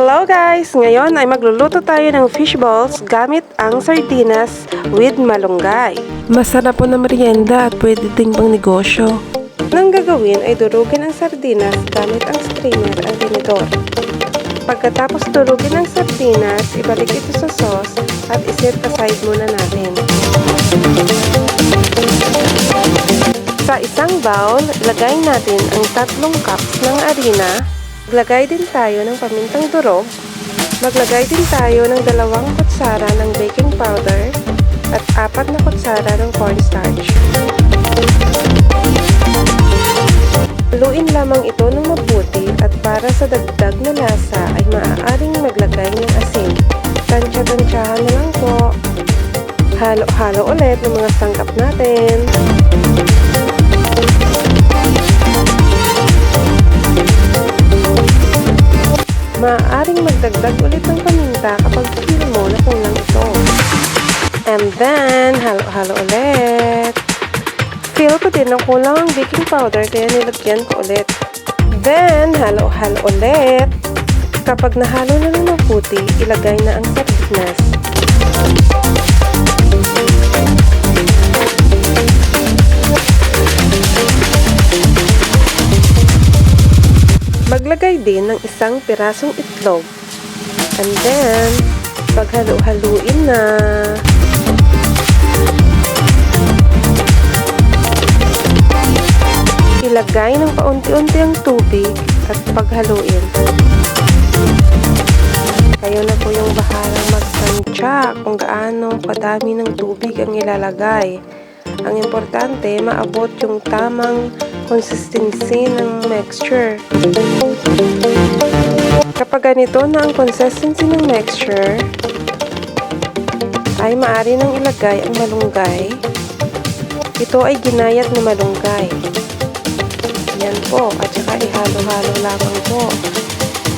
Hello guys! Ngayon ay magluluto tayo ng fish balls gamit ang sardinas with malunggay. Masarap po na merienda at pwede ding pang negosyo. Nang gagawin ay durugin ang sardinas gamit ang strainer at tinidor. Pagkatapos durugin ang sardinas, ibalik ito sa sauce at iset aside muna natin. Sa isang bowl, lagay natin ang tatlong cups ng harina. Maglagay din tayo ng pamintang durog. Maglagay din tayo ng dalawang kutsara ng baking powder at apat na kutsara ng cornstarch. Haluin lamang ito ng mabuti at para sa dagdag na lasa ay maaaring maglagay ng asin. Tansya-tansyahan na lang po. Halo-halo ulit ng mga sangkap natin. Maaaring magdagdag ulit ng paminta kapag feel mo na kulang ito. And then, halo-halo ulit. Feel ko din na kulang ang baking powder kaya nilagyan ko ulit. Then, halo-halo ulit. Kapag nahalo na ng mabuti, ilagay na ang sardinas. Maglagay din ng isang pirasong itlog. And then, paghalo-haluin na. Ilagay ng paunti-unti ang tubig at paghaluin. Kayo na po yung bahalang magtansya kung gaano kadami ng tubig ang ilalagay. Ang importante, maabot yung tamang consistency ng mixture. Kapag ganito na ang consistency ng mixture, ay maaari nang ilagay ang malunggay. Ito ay ginayat na malunggay. Yan po, at saka ihalo-halo lamang po.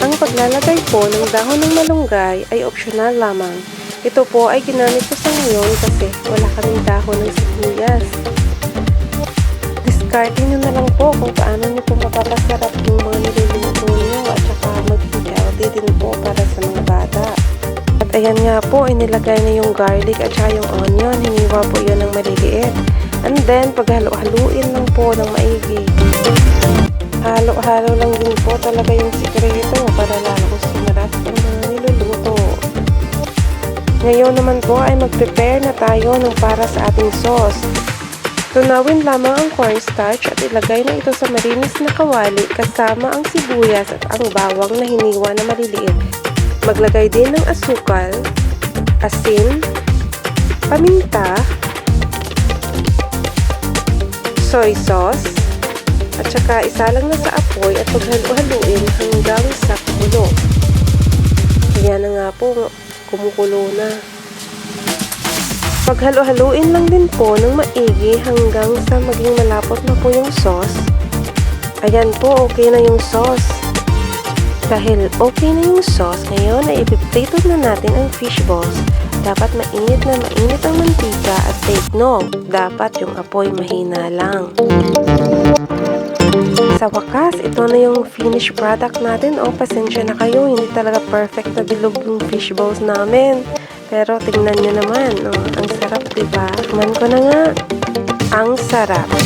Ang paglalagay po ng dahon ng malunggay ay optional lamang. Ito po ay ginamit ko sa ngayon kasi wala kaming dahon ng sibuyas. Discarding nyo na lang po kung paano nyo po mapapasarap yung mga niluluto nyo at saka maging healthy din po para sa mga bata. At ayan nga po, inilagay na yung garlic at saka yung onion. Hiniwa po yun ng maliliit. And then, paghalo-haluin lang po ng maigi. Halo-halo lang din po talaga yung sikreto para lalo sumarap ang mga niluluto. Ngayon naman po ay mag-prepare na tayo ng para sa ating sauce. Tunawin lamang ang cornstarch at ilagay na ito sa marinis na kawali kasama ang sibuyas at ang bawang na hiniwa na maliliit. Maglagay din ng asukal, asin, paminta, soy sauce, at saka isalang na sa apoy at paghalo-haluin hanggang sa kumulo. Ayan na nga po, kumukulo na. Paghalo-haluin lang din po ng maigi hanggang sa maging malapot na po yung sauce. Ayan po, okay na yung sauce. Dahil okay na yung sauce, ngayon ay ipiprito na natin ang fish balls. Dapat mainit na mainit ang mantika at take note, dapat yung apoy mahina lang. Sa wakas, ito na yung finished product natin. O, pasensya na kayo, hindi talaga perfect na bilog yung fish balls namin. Pero tingnan nyo naman, oh, ang sarap, diba? Man ko na nga. Ang sarap.